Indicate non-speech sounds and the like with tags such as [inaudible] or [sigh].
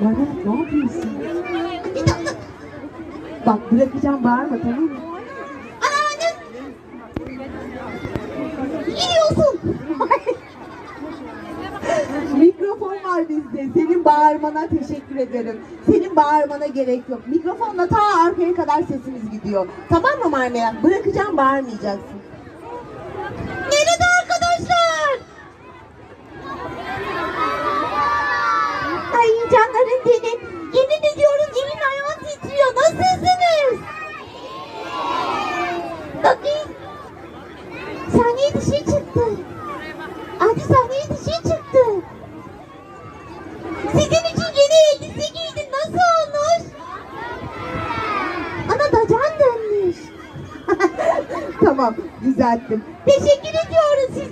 Bana ne yapıyorsun? Bak bırakacağım bağırma tamam mı? Mikrofon var bizde. Senin bağırmana teşekkür ederim. Senin bağırmana gerek yok. Mikrofonla ta arkaya kadar sesimiz gidiyor. Tamam mı Marmelat? Bırakacağım bağırmayacaksın. Sahneye dışarı çıktı. Hadi sahneye dışarı çıktı. Sizin için yeni elbise giydim. Nasıl olmuş? Ana da can dönmüş. [laughs] tamam düzelttim. Teşekkür ediyoruz. Sizler de